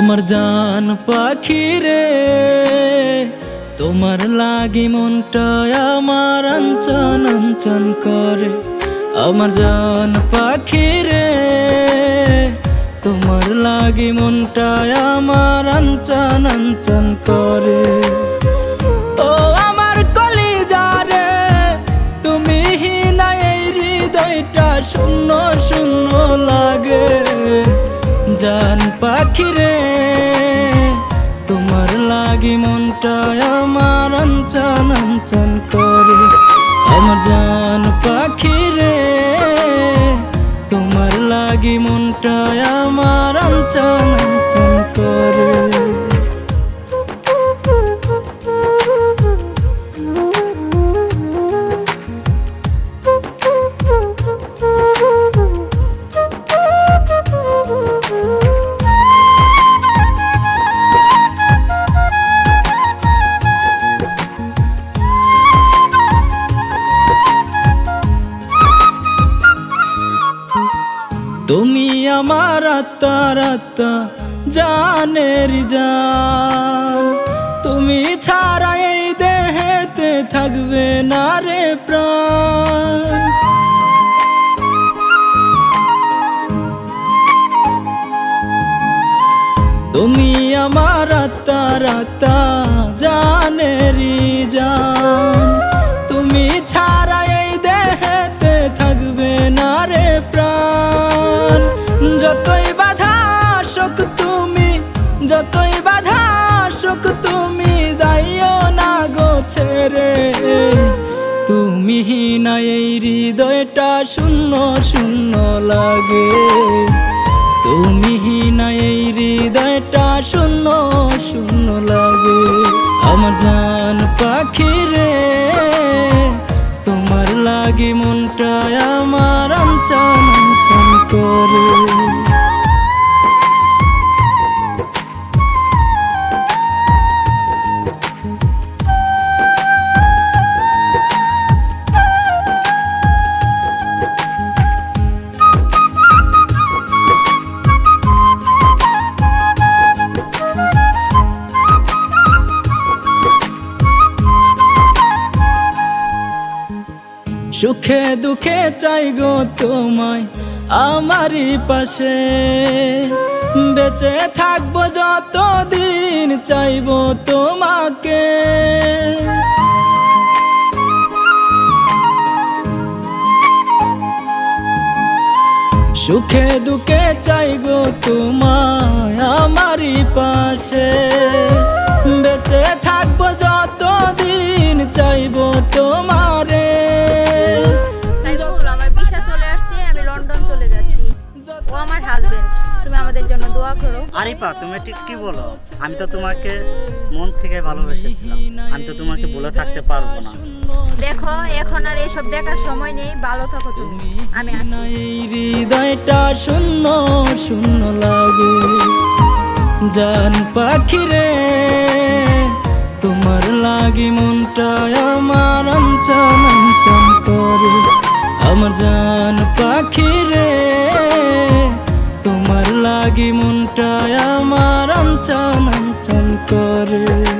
আমার জান পাখি রে, তোমার লাগি মনটা আমার অঞ্চন অঞ্চন করে। আমার জান পাখি রে, তোমার লাগি মনটা আমার অঞ্চন অঞ্চন করে। জান পাখি রে তোমার লাগি মনটা আমার অঞ্চন অঞ্চন করে। আমার জান পাখি রে তোমার লাগি মনটা আমার অঞ্চন তুমি আমার আত্মার আত্মা জানের জান তুমি ছাড়া এই দেহেতে থাকবে না রে প্রাণ। তুমি আমার আত্মার আত্মা গো ছেড়ে তুমি না এই হৃদয়টা শূন্য শূন্য লাগে। তুমি না এই হৃদয়টা শূন্য শূন্য লাগে। আমার জান পাখি রে, তোমার লাগি সুখে দুঃখে চাই গো তোমায়, আমারই পাশে। বেঁচে থাকব যতদিন চাইব তোমাকে। সুখে দুঃখে চাই গো তোমায়, আমারই পাশে। বেঁচে থাকব যতদিন চাইব তোমারে হাজবেন্ড তুমি আমাদের জন্য দোয়া করো। আরিফা তুমি ঠিক কি বলো? আমি তো তোমাকে মন থেকে ভালোবেসেছিলাম। আমি তো তোমাকে বলে থাকতে পারব না। দেখো এখন আর এসব দেখার সময় নেই ভালো থাকো তুমি। আমি আসি। হৃদয়টা শূন্য শূন্য লাগে। জান পাখি রে তোমার লাগি মনটা আমার অঞ্চন করে। আমার জান পাখি রে তোমার লাগি মনটায় আমার আঞ্চন আঞ্চন করে।